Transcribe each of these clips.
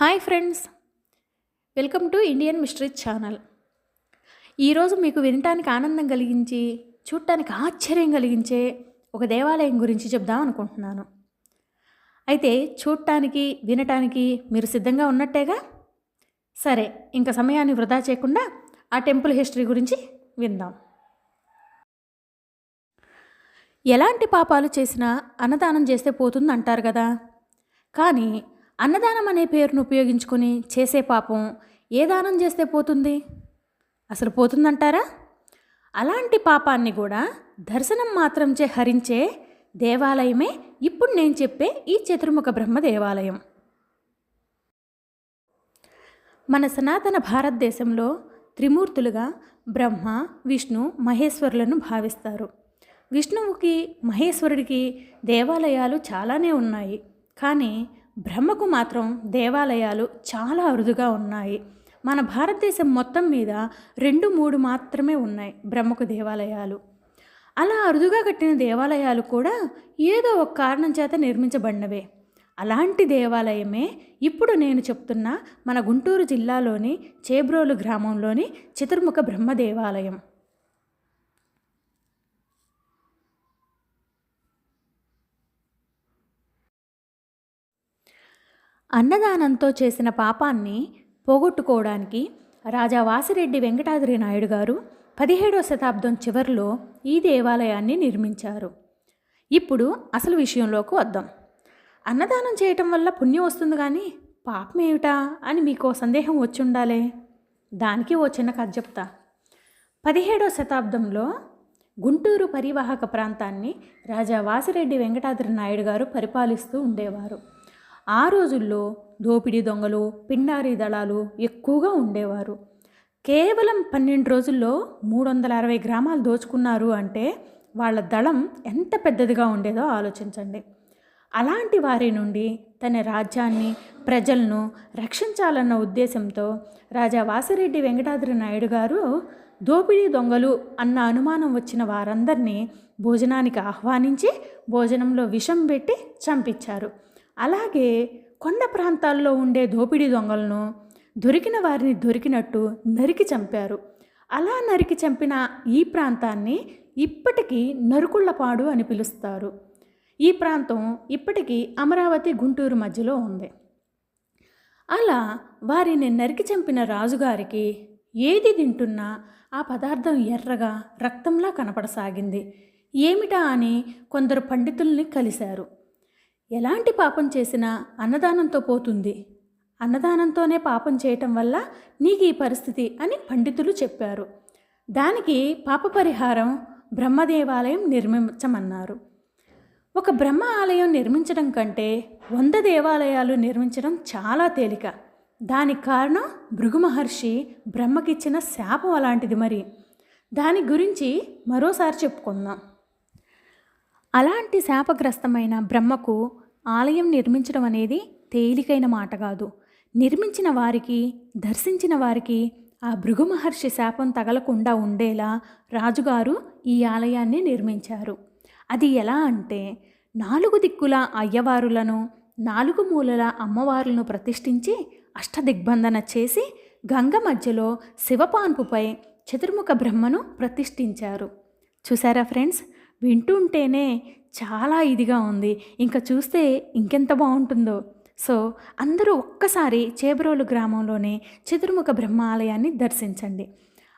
Hi friends. Welcome to Indian mystery channel. ఈరోజు మీకు వినటానికి ఆనందం కలిగించి చూడటానికి ఆశ్చర్యం కలిగించే ఒక దేవాలయం గురించి చెప్దాం అనుకుంటున్నాను. అయితే చూడటానికి వినటానికి మీరు సిద్ధంగా ఉన్నట్టేగా? సరే ఇంకా సమయాన్ని వృధా చేయకుండా ఆ టెంపుల్ హిస్టరీ గురించి విందాం. ఎలాంటి పాపాలు చేసినా అన్నదానం చేస్తే పోతుంది అంటారు కదా. కానీ అన్నదానం అనే పేరును ఉపయోగించుకొని చేసే పాపం ఏ దానం చేస్తే పోతుంది? అసలు పోతుందంటారా? అలాంటి పాపాన్ని కూడా దర్శనం మాత్రంచే హరించే దేవాలయమే ఇప్పుడు నేను చెప్పే ఈ చతుర్ముఖ బ్రహ్మ దేవాలయం. మన సనాతన భారతదేశంలో త్రిమూర్తులుగా బ్రహ్మ విష్ణు మహేశ్వరులను భావిస్తారు. విష్ణువుకి మహేశ్వరుడికి దేవాలయాలు చాలానే ఉన్నాయి. కానీ బ్రహ్మకు మాత్రం దేవాలయాలు చాలా అరుదుగా ఉన్నాయి. మన భారతదేశం మొత్తం మీద రెండు మూడు మాత్రమే ఉన్నాయి బ్రహ్మకు దేవాలయాలు. అలా అరుదుగా కట్టిన దేవాలయాలు కూడా ఏదో ఒక కారణం చేత నిర్మించబడినవే. అలాంటి దేవాలయమే ఇప్పుడు నేను చెప్తున్న మన గుంటూరు జిల్లాలోని చేబ్రోలు గ్రామంలోని చతుర్ముఖ బ్రహ్మ దేవాలయం. అన్నదానంతో చేసిన పాపాన్ని పోగొట్టుకోవడానికి రాజా వాసిరెడ్డి వెంకటాద్రి నాయుడు గారు పదిహేడవ శతాబ్దం చివరిలో ఈ దేవాలయాన్ని నిర్మించారు. ఇప్పుడు అసలు విషయంలోకి వద్దాం. అన్నదానం చేయటం వల్ల పుణ్యం వస్తుంది కానీ పాపం ఏమిటా అని మీకు సందేహం వచ్చి ఉండాలే. దానికి ఓ చిన్న కథ చెప్తా. పదిహేడవ శతాబ్దంలో గుంటూరు పరివాహక ప్రాంతాన్ని రాజా వాసిరెడ్డి వెంకటాద్రి నాయుడు గారు పరిపాలిస్తూ ఉండేవారు. ఆ రోజుల్లో దోపిడీ దొంగలు పిండారీ దళాలు ఎక్కువగా ఉండేవారు. కేవలం పన్నెండు రోజుల్లో మూడు వందల అరవై గ్రామాలు దోచుకున్నారు అంటే వాళ్ళ దళం ఎంత పెద్దదిగా ఉండేదో ఆలోచించండి. అలాంటి వారి నుండి తన రాజ్యాన్ని ప్రజలను రక్షించాలన్న ఉద్దేశంతో రాజా వాసిరెడ్డి వెంకటాద్రి నాయుడు గారు దోపిడీ దొంగలు అన్న అనుమానం వచ్చిన వారందరినీ భోజనానికి ఆహ్వానించి భోజనంలో విషం పెట్టి చంపించారు. అలాగే కొండ ప్రాంతాల్లో ఉండే దోపిడీ దొంగలను దొరికిన వారిని దొరికినట్టు నరికి చంపారు. అలా నరికి చంపిన ఈ ప్రాంతాన్ని ఇప్పటికీ నరుకుళ్ళపాడు అని పిలుస్తారు. ఈ ప్రాంతం ఇప్పటికీ అమరావతి గుంటూరు మధ్యలో ఉంది. అలా వారిని నరికి చంపిన రాజుగారికి ఏది తింటున్నా ఆ పదార్థం ఎర్రగా రక్తంలా కనపడసాగింది. ఏమిటా అని కొందరు పండితుల్ని కలిశారు. ఎలాంటి పాపం చేసినా అన్నదానంతో పోతుంది. అన్నదానంతోనే పాపం చేయటం వల్ల నీకు ఈ పరిస్థితి అని పండితులు చెప్పారు. దానికి పాప పరిహారం బ్రహ్మదేవాలయం నిర్మించమన్నారు. ఒక బ్రహ్మ ఆలయం నిర్మించడం కంటే వంద దేవాలయాలు నిర్మించడం చాలా తేలిక. దానికి కారణం భృగు మహర్షి బ్రహ్మకిచ్చిన శాపం అలాంటిది మరి. దాని గురించి మరోసారి చెప్పుకుందాం. అలాంటి శాపగ్రస్తమైన బ్రహ్మకు ఆలయం నిర్మించడం అనేది తేలికైన మాట కాదు. నిర్మించిన వారికి దర్శించిన వారికి ఆ భృగు మహర్షి శాపం తగలకుండా ఉండేలా రాజుగారు ఈ ఆలయాన్ని నిర్మించారు. అది ఎలా అంటే నాలుగు దిక్కుల అయ్యవారులను నాలుగు మూలల అమ్మవారులను ప్రతిష్ఠించి అష్టదిగ్బంధన చేసి గంగ మధ్యలో శివపాన్పుపై చతుర్ముఖ బ్రహ్మను ప్రతిష్ఠించారు. చూసారా ఫ్రెండ్స్? వింటుంటేనే చాలా ఇదిగా ఉంది. ఇంకా చూస్తే ఇంకెంత బాగుంటుందో. సో అందరూ ఒక్కసారి చేబరోలు గ్రామంలోనే చతుర్ముఖ బ్రహ్మాలయాన్ని దర్శించండి.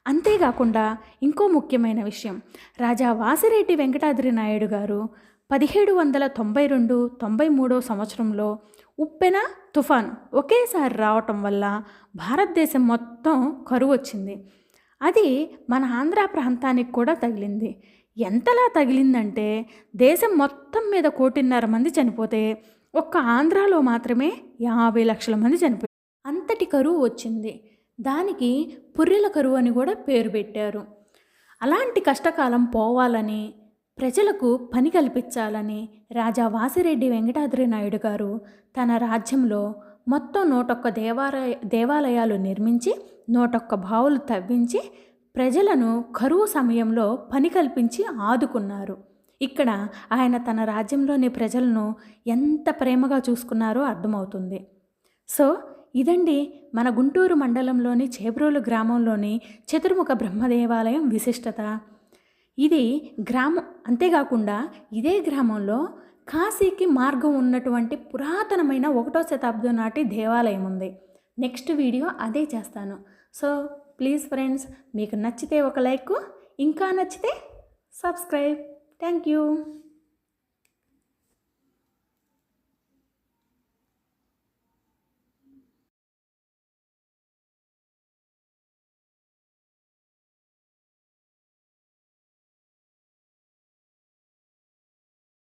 అంతేకాకుండా ఇంకో ముఖ్యమైన విషయం. రాజా వాసిరెడ్డి వెంకటాద్రి నాయుడు గారు పదిహేడు వందల తొంభై రెండు తొంభై మూడో సంవత్సరంలో ఉప్పెన తుఫాన్ ఒకేసారి రావటం వల్ల భారతదేశం మొత్తం కరువు వచ్చింది అది మన ఆంధ్ర ప్రాంతానికి కూడా తగిలింది. ఎంతలా తగిలిందంటే దేశం మొత్తం మీద కోటిన్నర మంది చనిపోతే ఒక్క ఆంధ్రాలో మాత్రమే యాభై లక్షల మంది చనిపోయారు అంతటి కరువు వచ్చింది. దానికి పుర్రెల కరువు అని కూడా పేరు పెట్టారు. అలాంటి కష్టకాలం పోవాలని ప్రజలకు పని కల్పించాలని రాజా వాసిరెడ్డి వెంకటాద్రి నాయుడు గారు తన రాజ్యంలో మొత్తం నూటొక్క దేవాలయ దేవాలయాలు నిర్మించి నూటొక్క బావులు తవ్వించి ప్రజలను కరువు సమయంలో పని కల్పించి ఆదుకున్నారు. ఇక్కడ ఆయన తన రాజ్యంలోని ప్రజలను ఎంత ప్రేమగా చూసుకున్నారో అర్థమవుతుంది. సో ఇదండి మన గుంటూరు మండలంలోని చేబ్రోలు గ్రామంలోని చతుర్ముఖ బ్రహ్మదేవాలయం విశిష్టత. ఇది గ్రామం అంతేకాకుండా ఇదే గ్రామంలో కాశీకి మార్గం ఉన్నటువంటి పురాతనమైన ఒకటో శతాబ్దం నాటి దేవాలయం ఉంది. నెక్స్ట్ వీడియో అదే చేస్తాను. సో ప్లీజ్ ఫ్రెండ్స్ మీకు నచ్చితే ఒక లైక్ ఇంకా నచ్చితే సబ్స్క్రైబ్ థ్యాంక్ యూ